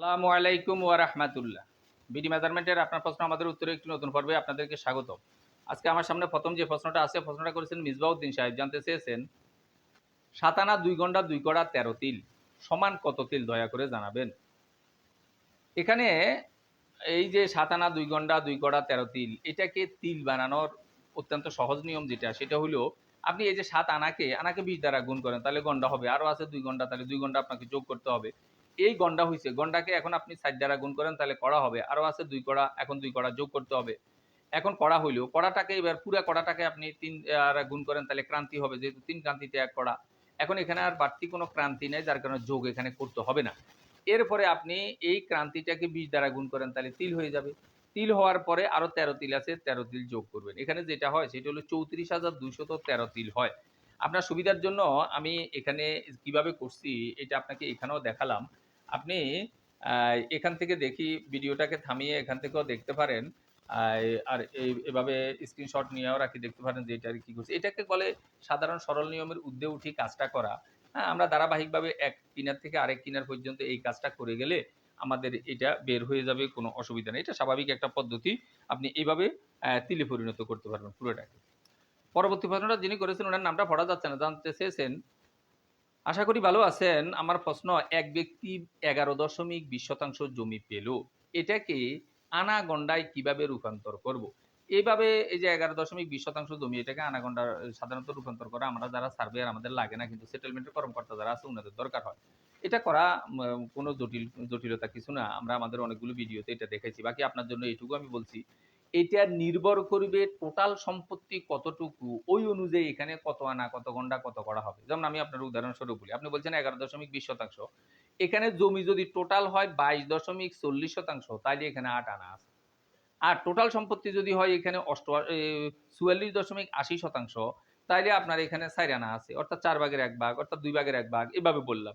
আসসালামু আলাইকুম ওয়া রাহমাতুল্লাহ। বিডি মেজারমেন্টের আপনার প্রশ্ন, আমাদের উত্তরে একটি নতুন পর্বে আপনাদেরকে স্বাগত আজকে আমার সামনে প্রথম যে প্রশ্নটা আছে, প্রশ্নটা করেছেন মিসবাউদ্দিন সাহেব। জানতে চেয়েছেন, সাতানা দুই ঘণ্টা দুই কড়া তেরো তিল, সমান কত তিল দয়া করে জানাবেন? এখানে এই যে সাতানা দুই ঘণ্টা দুই কড়া তেরো তিল, এটাকে তিল বানানোর অত্যন্ত সহজ নিয়ম যেটা, সেটা হলো আপনি এই যে সাত আনাকে আনাকে বিশ দ্বারা গুণ করেন, তাহলে গন্ডা হবে। আরও আছে দুই ঘণ্টা তাহলে দুই ঘণ্টা আপনাকে যোগ করতে হবে। এই গন্ডা হয়েছে গন্ডাকে এখন আপনি সাত দ্বারা গুণ করেন, তাহলে কড়া হবে। আরও আছে দুই কড়া, এখন দুই কড়া যোগ করতে হবে। এখন কড়া হইলেও কড়াটাকে এবার পুরা কড়াটাকে আপনি তিন দ্বারা গুণ করেন, তাহলে ক্রান্তি হবে, যেহেতু তিন ক্রান্তিতে এক কড়া। এখন এখানে আর বাড়তি কোনো ক্রান্তি নেই, যার কারণে যোগ এখানে করতে হবে না। এরপরে আপনি এই ক্রান্তিটাকে বিশ দ্বারা গুণ করেন, তাহলে তিল হয়ে যাবে। তিল হওয়ার পরে আরও তেরো তিল আছে, তেরো তিল যোগ করবেন। এখানে যেটা হয়, সেটা হলো চৌত্রিশ হাজার দুইশত তেরো তিল হয়। আপনার সুবিধার জন্য আমি এখানে কীভাবে করছি, এটা আপনাকে এখানেও দেখালাম। আপনি এখান থেকে দেখি ভিডিওটাকে থামিয়ে এখান থেকেও দেখতে পারেন। আর এভাবে স্ক্রিনশট নিয়েও রাখি, দেখতে পারেন যে এটা কি করছে। এটাকে বলে সাধারণ সরল নিয়মের ঊর্ধ্বে উঠি কাজটা করা। হ্যাঁ আমরা ধারাবাহিকভাবে এক কিনার থেকে আরেক কিনার পর্যন্ত এই কাজটা করে গেলে আমাদের এটা বের হয়ে যাবে, কোনো অসুবিধা নেই। এটা স্বাভাবিক একটা পদ্ধতি। আপনি এইভাবে তিলে পরিণত করতে পারবেন পুরোটাকে। পরবর্তী প্রশ্নটা যিনি করেছেন, ওনার নামটা পড়া যাচ্ছে না, জানতে চেয়েছেন আশা করি ভালো আছেন। আমার প্রশ্ন, এক ব্যক্তি এগারো দশমিক বিশ শতাংশ জমি পেল, এটাকে আনা গন্ডায় কীভাবে রূপান্তর করব। এইভাবে এই যে এগারো দশমিক বিশ শতাংশ জমি, এটাকে আনাগন্ডা সাধারণত রূপান্তর করা, আমরা যারা সার্ভেয়ার আমাদের লাগে না, কিন্তু সেটেলমেন্টের কর্মকর্তা যারা আছে ওনাদের দরকার হয়। এটা করা কোনো জটিল, জটিলতা কিছু না। আমরা আমাদের অনেকগুলো ভিডিওতে এটা দেখেছি। বাকি আপনার জন্য এইটুকু আমি বলছি। এটা নির্ভর করবে টোটাল সম্পত্তি কতটুকু? ওই অনুযায়ী এখানে কত আনা, কত ঘণ্টা কত করা হবে। যেমন আমি আপনার উদাহরণস্বরূপ বলি, আপনি বলছেন এগারো দশমিক বিশ শতাংশ। এখানে জমি যদি টোটাল হয় বাইশ দশমিক চল্লিশ শতাংশ তাহলে এখানে আট আনা আছে। আর টোটাল সম্পত্তি যদি হয় এখানে অষ্ট চুয়াল্লিশ দশমিক আশি শতাংশ, তাইলে আপনার এখানে আনা আছে। অর্থাৎ চার ভাগের এক ভাগ, অর্থাৎ দুই ভাগের এক ভাগ, এভাবে বললাম।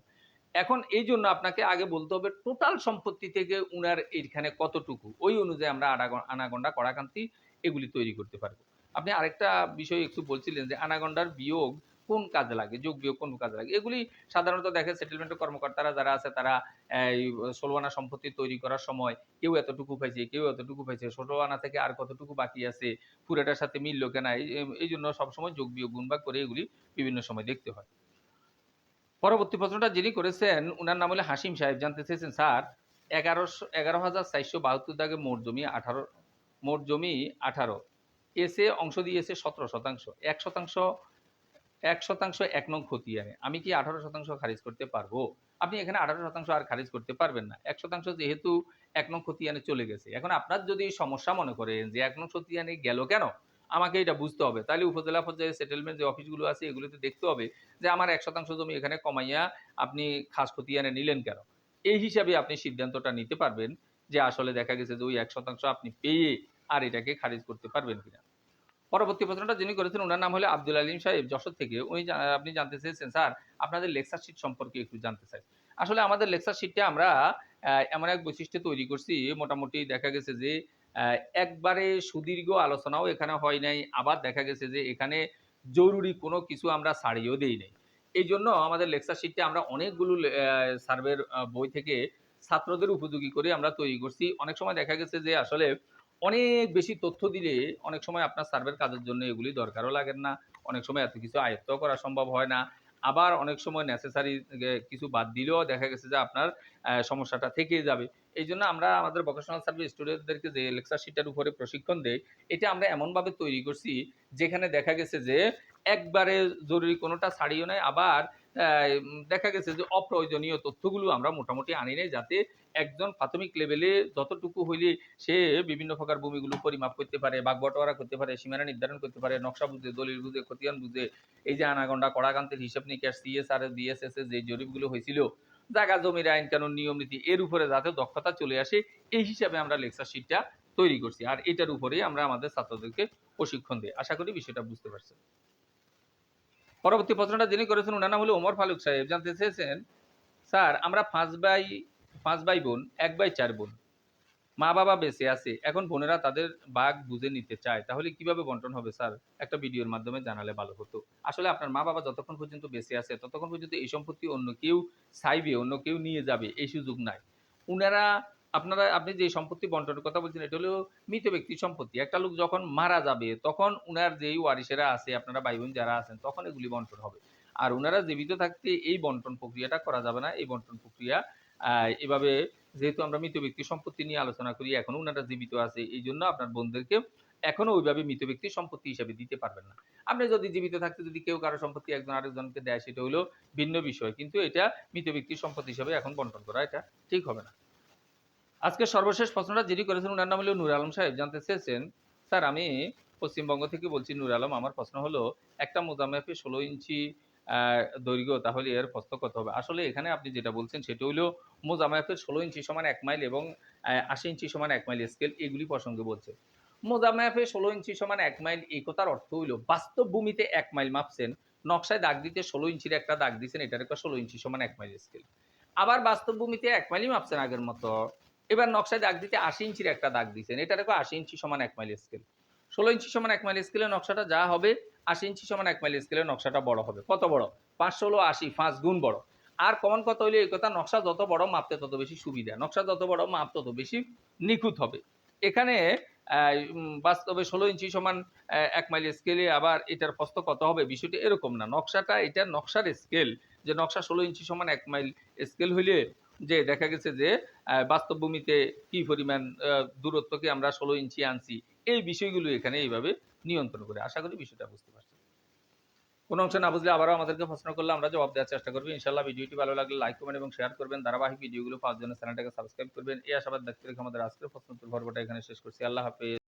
এখন এই জন্য আপনাকে আগে বলতে হবে টোটাল সম্পত্তি থেকে উনার এইখানে কতটুকু? ওই অনুযায়ী আমরা আনাগন- আনাগন্ডা কড়াকান্তি এগুলি তৈরি করতে পারব। আপনি আরেকটা বিষয় একটু বলছিলেন যে আনাগন্ডার বিয়োগ কোন কাজে লাগে? যোগ বিয়োগ কোন কাজে লাগে? এগুলি সাধারণত দেখে সেটেলমেন্টের কর্মকর্তারা যারা আছে, তারা, এই ষোলো আনা সম্পত্তি তৈরি করার সময় কেউ এতটুকু পাইছে, কেউ এতটুকু পাইছে ষোলো আনা থেকে আর কতটুকু বাকি আছে, পুরাটার সাথে মিলল কেনা, এই- জন্য সবসময় যোগ বিয়োগ গুণভাগ করে এগুলি বিভিন্ন সময় দেখতে হয়। পরবর্তী প্রশ্নটা যিনি করেছেন, উনার নাম হলো হাসিম সাহেব। জানতে চেয়েছেন, স্যার, এগারোশো এগারো হাজার চারশো বাহাত্তর দাগে মোট জমি আঠারো মোট জমি আঠারো। এসে অংশ দিয়েছে সতেরো শতাংশ। এক শতাংশ এক শতাংশ এক নং খতিয়ানে। আমি কি আঠারো শতাংশ খারিজ করতে পারব? আপনি এখানে আঠারো শতাংশ আর খারিজ করতে পারবেন না। এক শতাংশ যেহেতু এক নং খতিয়ানে চলে গেছে। এখন আপনার যদি সমস্যা মনে করেন যে এক নং খতিয়ানে গেল কেন? আমাকে এটা বুঝতে হবে। তাহলে উপজেলা পর্যায়ে সেটেলমেন্ট যে অফিসগুলো আছে, এগুলোতে দেখতে হবে যে আমার এক শতাংশ জমি এখানে কমাইয়া আপনি খাস খতিয়ানে নিলেন কেন? এই হিসাবে আপনি সিদ্ধান্তটা নিতে পারবেন যে আসলে দেখা গেছে যে ওই এক শতাংশ আপনি পেয়ে আর এটাকে খারিজ করতে পারবেন কিনা। পরবর্তী প্রশ্নটা যিনি করেছেন ওনার নাম হলো আব্দুল আলিম সাহেব যশোর থেকে। উনি আপনি জানতে চেয়েছেন, স্যার, আপনাদের লেকচার শিট সম্পর্কে একটু জানতে চাই। আসলে আমাদের লেকচার শিটটা আমরা এমন এক বৈশিষ্ট্য তৈরি করছি। মোটামুটি দেখা গেছে যে একবারে সুদীর্ঘ আলোচনাও এখানে হয় নাই। আবার দেখা গেছে যে এখানে জরুরি কোনো কিছু আমরা ছাড়িয়েও দেই নাই। এই জন্য আমাদের লেকচার শিটটা আমরা অনেকগুলো সার্ভের বই থেকে ছাত্রদের উপযোগী করে আমরা তৈরি করছি। অনেক সময় দেখা গেছে যে আসলে অনেক বেশি তথ্য দিলে অনেক সময় আপনার সার্ভের কাজের জন্য এগুলি দরকারও লাগে না। অনেক সময় এত কিছু আয়ত্ত করা সম্ভব হয় না। আবার অনেক সময় নেসেসারি কিছু বাদ দিলেও দেখা গেছে যে আপনার সমস্যাটা থেকেই যাবে। এই জন্য আমরা আমাদের ভোকেশনাল সার্ভিস স্টুডেন্টদেরকে যে লেকচার শিটের উপরে প্রশিক্ষণ দেয় এটা আমরা এমনভাবে তৈরি করছি যেখানে দেখা গেছে যে একবারে জরুরি কোনোটা ছাড়িও নাই, আবার দেখা গেছে যে অপ্রয়োজনীয় তথ্যগুলো আমরা মোটামুটি আনি নাই যাতে একজন প্রাথমিক লেভেলে যতটুকু হইলে সে বিভিন্ন প্রকার ভূমিগুলো পরিমাপ করতে পারে বাগ বটোয়ারা করতে পারে, সীমানা নির্ধারণ করতে পারে, নকশা বুঝে, দলিল বুঝে, খতিয়ান বুঝে, এই যে আনাগন্ডা কড়াকান্তের হিসাব নিকাশ সিএসআর ডিএসএস যে জরিপগুলো হয়েছিল, জায়গা জমির আইন কানুন, নিয়ম নীতি, এর উপরে যাতে দক্ষতা চলে আসে, এই হিসাবে আমরা লেকচার শিটটা তৈরি করছি। আর এটার উপরেই আমরা আমাদের ছাত্রদেরকে প্রশিক্ষণ দিই। আশা করি বিষয়টা বুঝতে পারছেন। পরবর্তী প্রশ্নটা যিনি করেছেন, ওনার নাম হলো ওমর ফালুক সাহেব। জানতে চেয়েছেন, স্যার, আমরা পাঁচ ভাই পাঁচ ভাই বোন, এক ভাই চার বোন। মা বাবা বেঁচে আছে, এখন বোনেরা তাদের বাঘ বুঝে নিতে চায়। তাহলে কীভাবে বন্টন হবে, স্যার? একটা ভিডিওর মাধ্যমে জানালে ভালো হতো। আসলে আপনার মা বাবা যতক্ষণ পর্যন্ত বেঁচে আছে, ততক্ষণ পর্যন্ত এই সম্পত্তি অন্য কেউ চাইবে, অন্য কেউ নিয়ে যাবে, এই সুযোগ নাই। উনারা আপনারা, আপনি যে সম্পত্তি বন্টনের কথা বলছেন, এটা হলো মৃত ব্যক্তির সম্পত্তি। একটা লোক যখন মারা যাবে, তখন উনার যেই ওয়ারিসেরা আছে, আপনারা ভাই বোন যারা আছেন, তখন এগুলি বন্টন হবে। আর উনারা জীবিত থাকতে এই বন্টন প্রক্রিয়াটা করা যাবে না। এই বন্টন প্রক্রিয়া এভাবে যেহেতু আমরা মৃত ব্যক্তির সম্পত্তি নিয়ে আলোচনা করি এখন উনারা জীবিত আছে, এই জন্য আপনার বোনদেরকে এখনও ওইভাবে মৃত ব্যক্তির সম্পত্তি হিসেবে দিতে পারবেন না। আপনি যদি জীবিত থাকতে যদি কেউ কারও সম্পত্তি একজন আরেকজনকে দেয়, সেটা হলো ভিন্ন বিষয়। কিন্তু এটা মৃত ব্যক্তির সম্পত্তি হিসেবে এখন বন্টন করা, এটা ঠিক হবে না। আজকে সর্বশেষ প্রশ্নটা যিনি করেছেন ওনার নাম হলো নূর আলম সাহেব। জানতে চেয়েছেন, স্যার, আমি পশ্চিমবঙ্গ থেকে বলছি, নূর আলম, আমার প্রশ্ন হলো, একটা মোজামেফে ষোলো ইঞ্চি দৈর্ঘ্য, তাহলে এর প্রস্থ কত হবে? আসলে এখানে আপনি যেটা বলছেন, সেটা হলো মোজামেফের ষোলো ইঞ্চি সমান এক মাইল এবং আশি ইঞ্চি সমান এক মাইল স্কেল এগুলি প্রসঙ্গে বলছে। মোজামেফে ষোলো ইঞ্চি সমান এক মাইল, এই কথার অর্থ হইল, বাস্তব ভূমিতে এক মাইল মাপছেন, নকশায় দাগ দিতে ষোলো ইঞ্চির একটা দাগ দিচ্ছেন এটার একটা ষোলো ইঞ্চি সমান এক মাইল স্কেল আবার বাস্তব ভূমিতে এক মাইলই মাপছেন আগের মতো। এবার নকশায় দাগ দিতে আশি ইঞ্চির একটা দাগ দিচ্ছেন এটা দেখো আশি ইঞ্চি সমান এক মাইল স্কেল ষোলো ইঞ্চি সমান এক মাইল স্কেলের নকশাটা যা হবে, আশি ইঞ্চি সমান এক মাইল স্কেলের নকশাটা বড় হবে। কত বড়? পাঁচ ষোলো আশি, পাঁচ গুণ বড়। আর কমন কত হইলে এই কথা, নকশা যত বড় মাপতে তত বেশি সুবিধা। নকশা যত বড় মাপ তত বেশি নিখুঁত হবে। এখানে বাস্তবে ষোলো ইঞ্চি সমান এক মাইল স্কেলে আবার এটার প্রস্থ কত হবে? বিষয়টি এরকম না। নকশাটা, এটা নকশার স্কেল যে নকশা ষোলো ইঞ্চি সমান এক মাইল স্কেল হইলে যে দেখা গেছে যে বাস্তব ভূমিতে কি পরিমাণ দূরত্বকে আমরা ষোলো ইঞ্চি আনছি, এই বিষয়গুলো এখানে এইভাবে নিয়ন্ত্রণ করে। আশা করি বিষয়টা বুঝতে পারছি কোনো অংশ না বুঝলে আবারও আমাদেরকে প্রশ্ন করলে আমরা জবাব দেওয়ার চেষ্টা করব। ইনশাল্লাহ ভিডিওটি ভালো লাগলে লাইক কমেন্ট এবং শেয়ার করবেন। ধারাবাহিক ভিডিওগুলো পাওয়ার জন্য চ্যানেলটাকে সাবস্ক্রাইব করবেন। এই আশাবাদ ব্যক্তি রেখে আমাদের আজকের প্রশ্ন পর্বটা এখানে শেষ করছি। আল্লাহ হাফেজ।